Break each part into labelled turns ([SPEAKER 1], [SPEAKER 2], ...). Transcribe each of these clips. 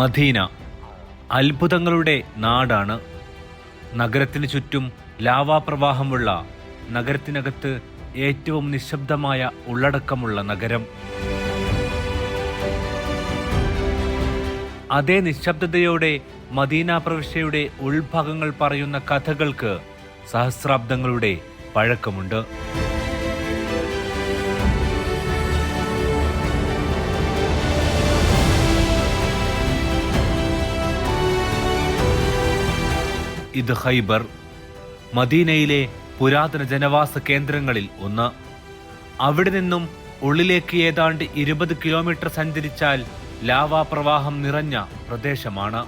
[SPEAKER 1] Medina. അത്ഭുതങ്ങളുടെ നാടാണ്. നഗരത്തിന് ചുറ്റും ലാവാപ്രവാഹമുള്ള നഗരത്തിനകത്ത് ഏറ്റവും നിശബ്ദമായ ഉള്ളടക്കമുള്ള നഗരം. അതേ നിശബ്ദതയോടെ മദീന പ്രവിശ്യയുടെ ഉൾഭാഗങ്ങൾ പറയുന്ന കഥകൾക്ക് സഹസ്രാബ്ദങ്ങളുടെ പഴക്കമുണ്ട്. ഖൈബർ മദീനയിലെ പുരാതന ജനവാസ കേന്ദ്രങ്ങളിൽ ഒന്ന്. അവിടെ നിന്നും ഉള്ളിലേക്ക് ഏതാണ്ട് ഇരുപത് കിലോമീറ്റർ സഞ്ചരിച്ചാൽ ലാവാ പ്രവാഹം നിറഞ്ഞ പ്രദേശമാണ്.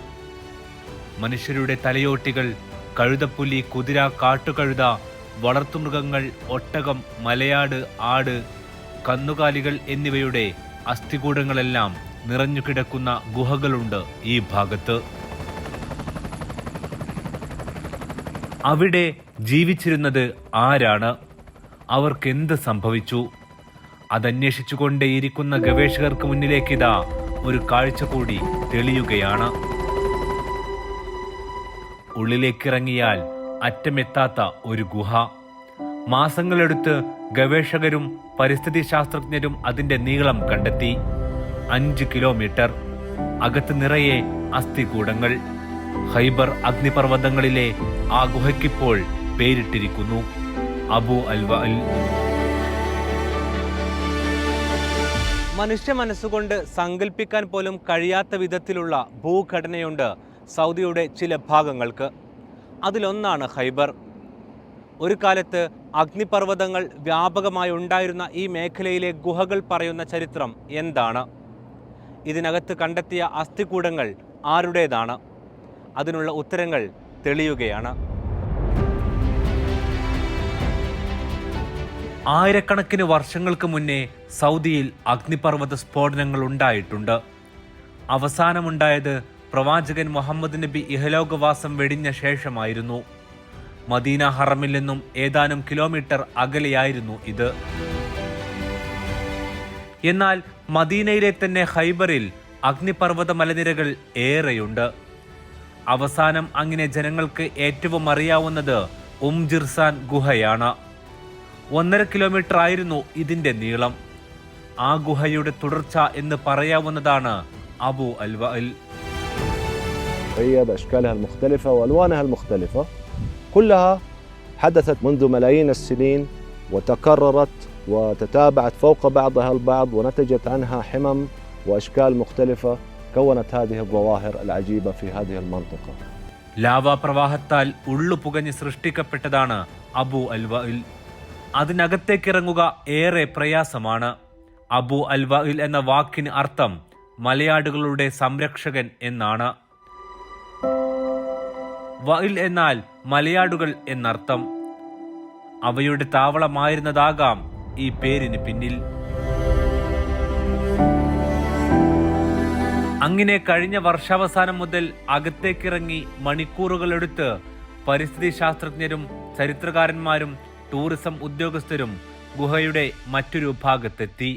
[SPEAKER 1] മനുഷ്യരുടെ തലയോട്ടികൾ കഴുതപ്പുലി കുതിര കാട്ടുകഴുത വളർത്തുമൃഗങ്ങൾ ഒട്ടകം മലയാട് ആട് കന്നുകാലികൾ എന്നിവയുടെ അസ്ഥികൂടങ്ങളെല്ലാം നിറഞ്ഞുകിടക്കുന്ന ഗുഹകളുണ്ട് ഈ ഭാഗത്ത്. അവിടെ ജീവിച്ചിരുന്നത് ആരാണ്? അവർക്ക് എന്ത് സംഭവിച്ചു? അതന്വേഷിച്ചുകൊണ്ടേയിരിക്കുന്ന ഗവേഷകർക്ക് മുന്നിലേക്കിതാ ഒരു കാഴ്ച കൂടി തെളിയുകയാണ്. ഉള്ളിലേക്കിറങ്ങിയാൽ അറ്റമെത്താത്ത ഒരു ഗുഹ. മാസങ്ങളെടുത്ത് ഗവേഷകരും പരിസ്ഥിതി ശാസ്ത്രജ്ഞരും അതിന്റെ നീളം കണ്ടെത്തി. അഞ്ച് കിലോമീറ്റർ. അകത്ത് നിറയെ അസ്ഥികൂടങ്ങൾ. ഹൈബർ അഗ്നിപർവതങ്ങളിലെ ആ ഗുഹയ്ക്കിപ്പോൾ പേരിട്ടിരിക്കുന്നു. അബു അൽവ അൽ
[SPEAKER 2] മനുഷ്യ മനസ്സുകൊണ്ട് സങ്കല്പിക്കാൻ പോലും കഴിയാത്ത വിധത്തിലുള്ള ഭൂഘടനയുണ്ട് സൗദിയുടെ ചില ഭാഗങ്ങൾക്ക്. അതിലൊന്നാണ് ഹൈബർ ഒരു കാലത്ത് അഗ്നിപർവതങ്ങൾ വ്യാപകമായി ഉണ്ടായിരുന്ന ഈ മേഖലയിലെ ഗുഹകൾ പറയുന്ന ചരിത്രം എന്താണ്? ഇതിനകത്ത് കണ്ടെത്തിയ അസ്ഥികൂടങ്ങൾ ആരുടേതാണ്? അതിനുള്ള ഉത്തരങ്ങൾ തെളിയുകയാണ്.
[SPEAKER 1] ആയിരക്കണക്കിന് വർഷങ്ങൾക്ക് മുന്നേ സൗദിയിൽ അഗ്നിപർവത സ്ഫോടനങ്ങൾ ഉണ്ടായിട്ടുണ്ട്. അവസാനമുണ്ടായത് പ്രവാചകൻ മുഹമ്മദ് നബി ഇഹലോകവാസം വെടിഞ്ഞ ശേഷമായിരുന്നു. മദീന ഹറമിൽ നിന്നും ഏതാനും കിലോമീറ്റർ അകലെയായിരുന്നു ഇത്. എന്നാൽ മദീനയിലെ തന്നെ ഹൈബറിൽ അഗ്നിപർവത മലനിരകൾ ഏറെയുണ്ട്. അവസാനം അങ്ങനെ ജനങ്ങൾക്ക് ഏറ്റവും അറിയാവുന്നത് ഉംജിർസാൻ ഗുഹയാണ് ഒന്നര കിലോമീറ്റർ ആയിരുന്നു ഇതിന്റെ നീളം ആ ഗുഹയുടെ തുടർച്ച എന്ന് പറയാവുന്നതാണ് അബു അൽവ അൽ
[SPEAKER 3] هي بأشكالها المختلفة وألوانها المختلفة كلها حدثت منذ ملايين السنين وتكررت وتتابعت فوق بعضها البعض ونتجت عنها حمم وأشكال مختلفة كونت هذه الظواهر العجيبة في هذه المنطقة
[SPEAKER 1] ലാവാ പ്രവാഹത്താൽ ഉള്ളു പുകഞ്ഞ് സൃഷ്ടിക്കപ്പെട്ടതാണ് അബു അൽവയിൽ അതിനകത്തേക്കിറങ്ങുക ഏറെ പ്രയാസമാണ് അബു അൽവയിൽ എന്ന വാക്കിന് അർത്ഥം മലയാടുകളുടെ സംരക്ഷകൻ എന്നാണ് വയിൽ എന്നാൽ മലയാടുകൾ എന്നർത്ഥം അവയുടെ താവളമായിരുന്നതാകാം ഈ പേരിന് പിന്നിൽ അങ്ങനെ കഴിഞ്ഞ വർഷാവസാനം മുതൽ അകത്തേക്കിറങ്ങി മണിക്കൂറുകളെടുത്ത് പരിസ്ഥിതി ശാസ്ത്രജ്ഞരും ചരിത്രകാരന്മാരും ടൂറിസം ഉദ്യോഗസ്ഥരും ഗുഹയുടെ മറ്റൊരു ഭാഗത്തെത്തി.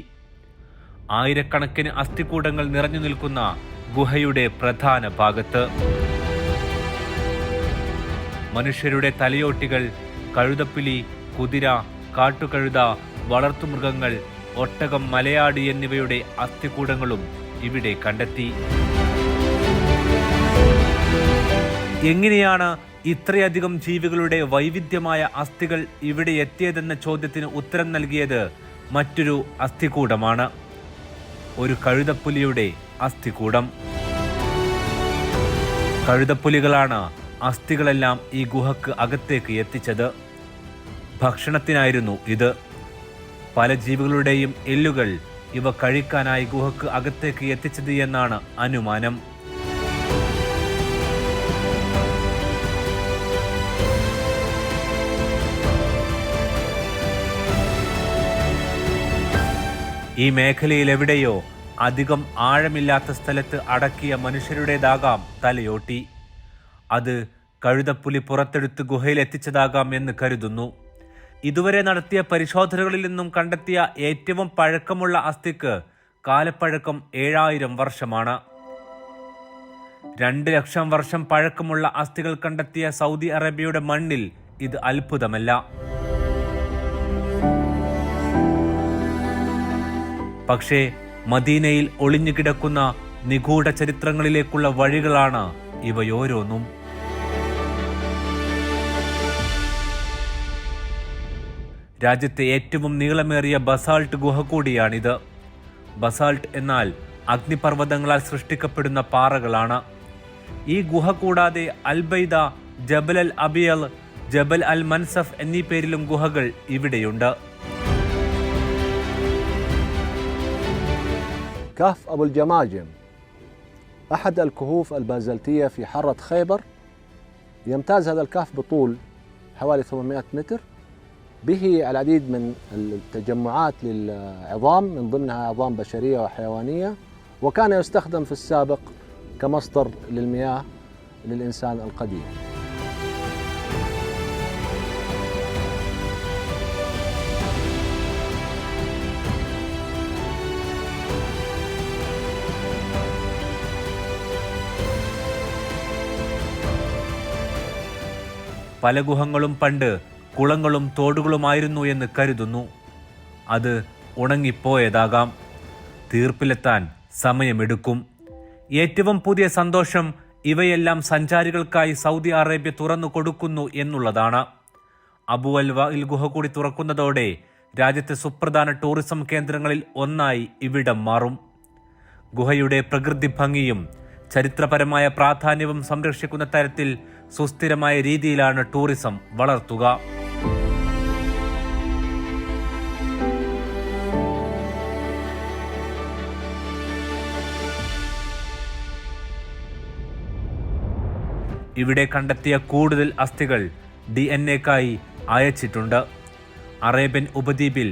[SPEAKER 1] ആയിരക്കണക്കിന് അസ്ഥികൂടങ്ങൾ നിറഞ്ഞു നിൽക്കുന്ന ഗുഹയുടെ പ്രധാന ഭാഗത്ത്. മനുഷ്യരുടെ തലയോട്ടികൾ കഴുതപ്പിലി കുതിര കാട്ടുകഴുത വളർത്തുമൃഗങ്ങൾ ഒട്ടകം മലയാടി എന്നിവയുടെ അസ്ഥികൂടങ്ങളും ഇവിടെ കണ്ടെത്തി. എങ്ങനെയാണ് ഇത്രയധികം ജീവികളുടെ വൈവിധ്യമായ അസ്ഥികൾ ഇവിടെ എത്തിയതെന്ന ചോദ്യത്തിന് ഉത്തരം നൽകിയത് മറ്റൊരു അസ്ഥികൂടമാണ്. ഒരു കഴുതപ്പുലിയുടെ അസ്ഥികൂടം. കഴുതപ്പുലികളാണ് അസ്ഥികളെല്ലാം ഈ ഗുഹക്ക് അകത്തേക്ക് എത്തിച്ചത്. ഭക്ഷണത്തിനായിരുന്നു ഇത്. പല ജീവികളുടെയും എല്ലുകൾ ഇവ കഴിക്കാനായി ഗുഹക്ക് അകത്തേക്ക് എത്തിച്ചത് എന്നാണ് അനുമാനം. ഈ മേഖലയിൽ എവിടെയോ അധികം ആഴമില്ലാത്ത സ്ഥലത്ത് അടക്കിയ മനുഷ്യരുടേതാകാം തലയോട്ടി. അത് കഴുതപ്പുലി പുറത്തെടുത്ത് ഗുഹയിൽ എത്തിച്ചതാകാം എന്ന് കരുതുന്നു. ഇതുവരെ നടത്തിയ പരിശോധനകളിൽ നിന്നും കണ്ടെത്തിയ ഏറ്റവും പഴക്കമുള്ള അസ്ഥിക്ക് കാലപ്പഴക്കം ഏഴായിരം വർഷമാണ്. രണ്ട് ലക്ഷം വർഷം പഴക്കമുള്ള അസ്ഥികൾ കണ്ടെത്തിയ സൗദി അറേബ്യയുടെ മണ്ണിൽ ഇത് അത്ഭുതമല്ല. പക്ഷേ മദീനയിൽ ഒളിഞ്ഞുകിടക്കുന്ന നിഗൂഢ ചരിത്രങ്ങളിലേക്കുള്ള വഴികളാണ് ഇവയോരോന്നും. രാജ്യത്തെ ഏറ്റവും നീളമേറിയ ബസാൾട്ട് ഗുഹ കൂടിയാണിത് ബസാൾട്ട് എന്നാൽ അഗ്നിപർവ്വതങ്ങളാൽ സൃഷ്ടിക്കപ്പെടുന്ന പാറകളാണ് ഈ ഗുഹ കൂടാതെ അൽബൈദ ജബൽ അൽ അബിയൽ ജബൽ അൽ മൻസഫ് എന്നീ പേരിലും ഗുഹകൾ ഇവിടെയുണ്ട്
[SPEAKER 3] كهف أبو الجماجم أحد الكهوف البازلتية في حارة خيبر يمتاز هذا الكهف بطول حوالي 800 متر به العديد من التجمعات للعظام من ضمنها عظام بشرية وحيوانية وكان يستخدم في السابق كمصدر للمياه للإنسان القديم
[SPEAKER 1] പല ഗുഹങ്ങളും പണ്ട് കുളങ്ങളും തോടുകളുമായിരുന്നു എന്ന് കരുതുന്നു. അത് ഉണങ്ങിപ്പോയതാകാം. തീർപ്പിലെത്താൻ സമയമെടുക്കും. ഏറ്റവും പുതിയ സന്തോഷം ഇവയെല്ലാം സഞ്ചാരികൾക്കായി സൗദി അറേബ്യ തുറന്നു കൊടുക്കുന്നു എന്നുള്ളതാണ്. അബു അൽവയിൽ ഗുഹ കൂടി തുറക്കുന്നതോടെ രാജ്യത്തെ സുപ്രധാന ടൂറിസം കേന്ദ്രങ്ങളിൽ ഒന്നായി ഇവിടം മാറും. ഗുഹയുടെ പ്രകൃതി ഭംഗിയും ചരിത്രപരമായ പ്രാധാന്യവും സംരക്ഷിക്കുന്ന തരത്തിൽ സുസ്ഥിരമായ രീതിയിലാണ് ടൂറിസം വളർത്തുക. ഇവിടെ കണ്ടെത്തിയ കൂടുതൽ അസ്ഥികൾ ഡി എൻ എക്കായി അയച്ചിട്ടുണ്ട്. അറേബ്യൻ ഉപദ്വീപിൽ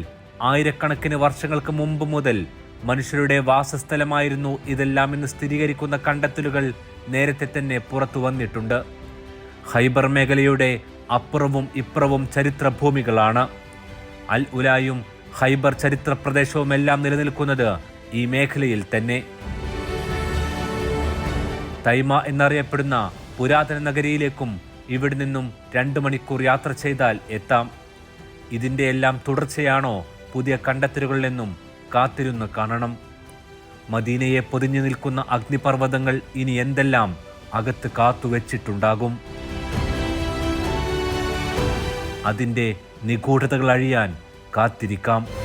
[SPEAKER 1] ആയിരക്കണക്കിന് വർഷങ്ങൾക്ക് മുമ്പ് മുതൽ മനുഷ്യരുടെ വാസസ്ഥലമായിരുന്നു ഇതെല്ലാം എന്ന് സ്ഥിരീകരിക്കുന്ന കണ്ടെത്തലുകൾ നേരത്തെ തന്നെ പുറത്തു വന്നിട്ടുണ്ട്. ഹൈബർ മേഖലയുടെ അപ്പുറവും ഇപ്പുറവും ചരിത്രഭൂമികളാണ്. അൽ ഉലായും ഹൈബർ ചരിത്ര പ്രദേശവുമെല്ലാം നിലനിൽക്കുന്നത് ഈ മേഖലയിൽ തന്നെ. തൈമ എന്നറിയപ്പെടുന്ന പുരാതന നഗരിയിലേക്കും ഇവിടെ നിന്നും രണ്ട് മണിക്കൂർ യാത്ര ചെയ്താൽ എത്താം. ഇതിന്റെ എല്ലാം തുടർച്ചയാണോ പുതിയ കണ്ടെത്തലുകളിലെന്നും കാത്തിരുന്ന് കാണണം. മദീനയെ പൊതിഞ്ഞു നിൽക്കുന്ന അഗ്നിപർവതങ്ങൾ ഇനി എന്തെല്ലാം അകത്ത് കാത്തുവച്ചിട്ടുണ്ടാകും? അതിന്റെ നിഗൂഢതകൾ അഴിയാൻ കാത്തിരിക്കാം.